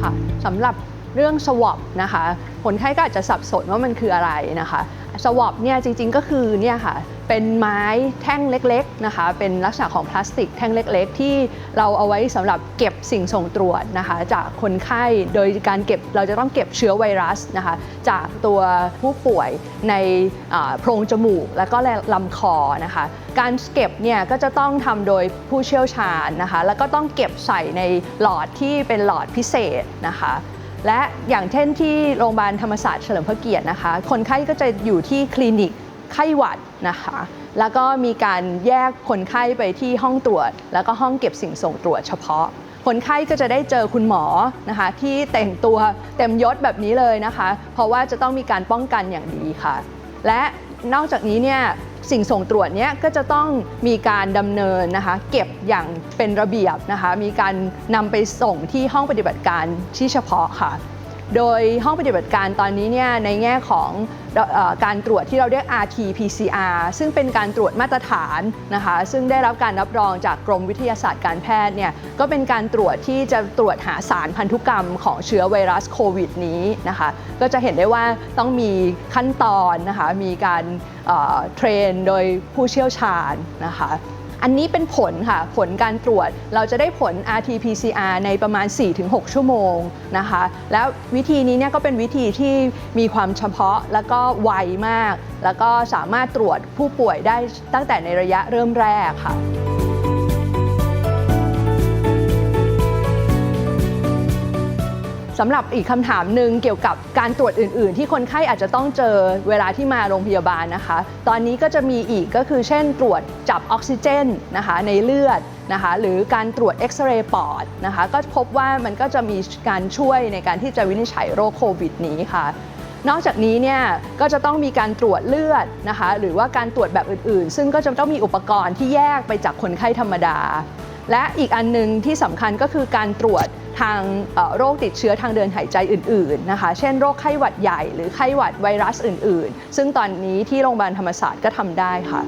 ค่ะสำหรับ เรื่อง swab นะคะคนไข้ก็อาจจะสับสนว่ามันคืออะไรนะคะ swab เนี่ยจริงๆก็คือเนี่ยค่ะเป็นไม้แท่งเล็กๆนะคะ เป็นลักษณะของพลาสติกแท่งเล็กๆ ที่เราเอาไว้สำหรับเก็บสิ่งส่งตรวจนะคะ จากคนไข้โดยการเก็บเราจะต้องเก็บเชื้อไวรัสนะคะ จากตัวผู้ป่วยในโพรงจมูก และก็ลำคอนะคะ การเก็บเนี่ยก็จะต้องทำโดยผู้เชี่ยวชาญนะคะ แล้วก็ต้องเก็บใส่ในหลอดที่เป็นหลอดพิเศษนะคะ และอย่างเช่นที่โรงพยาบาลธรรมศาสตร์เฉลิมพระเกียรตินะคะ คนไข้ก็จะอยู่ที่คลินิกไข้หวัดนะคะ แล้วก็มีการแยกคนไข้ไปที่ห้องตรวจ แล้วก็ห้องเก็บสิ่งส่งตรวจเฉพาะ คนไข้ก็จะได้เจอคุณหมอนะคะที่แต่งตัวเต็มยศแบบนี้เลยนะคะ เพราะว่าจะต้องมีการป้องกันอย่างดีค่ะ และนอกจากนี้เนี่ย สิ่งส่งตรวจเนี้ยก็จะต้องมีการดำเนินนะคะ เก็บอย่างเป็นระเบียบนะคะ มีการนำไปส่งที่ห้องปฏิบัติการที่เฉพาะค่ะ โดยห้องปฏิบัติการตอนนี้เนี่ยในแง่ของอการตรวจที่เราเรียก RT-PCR ซึ่งเป็นการตรวจมาตรฐานนะคะ ซึ่งได้รับการรับรองจากกรมวิทยาศาสตร์การแพทย์เนี่ยก็เป็นการตรวจที่จะตรวจหาสารพันธุกรรมของเชื้อไวรัสโควิดนี้นะคะ ก็จะเห็นได้ว่าต้องมีขั้นตอนนะคะ มีการเทรนโดยผู้เชี่ยวชาญนะคะ อันนี้เป็นผลค่ะ ผลการตรวจเราจะได้ผล RT-PCR ในประมาณ 4-6 ชั่วโมงนะคะ แล้ววิธีนี้เนี่ยก็เป็นวิธีที่มีความเฉพาะแล้วก็ไวมาก แล้วก็สามารถตรวจผู้ป่วยได้ตั้งแต่ในระยะเริ่มแรกค่ะ สำหรับอีกคำถามหนึ่งเกี่ยวกับการตรวจอื่น ๆ ที่คนไข้อาจจะต้องเจอเวลาที่มาโรงพยาบาลนะคะ ตอนนี้ก็จะมีอีกก็คือเช่น ตรวจจับออกซิเจนนะคะในเลือดนะคะหรือการตรวจเอ็กซเรย์ปอดนะคะก็พบว่ามันก็จะมีการช่วยในการที่จะวินิจฉัยโรคโควิดนี้ค่ะนอกจากนี้เนี่ยก็จะต้องมีการตรวจเลือดนะคะหรือว่าการตรวจแบบอื่น ๆ ซึ่งก็จะต้องมีอุปกรณ์ที่แยกไปจากคนไข้ธรรมดา และอีกอันหนึงที่สำคัญก็คือการตรวจทางโรคติดเชื้อทางเดินหายใจอื่นๆนะคะ เช่นโรคไข้หวัดใหญ่หรือไข้หวัดไวรัสอื่นๆ ซึ่งตอนนี้ที่โรงพยาบาลธรรมศาสตร์ก็ทำได้ค่ะ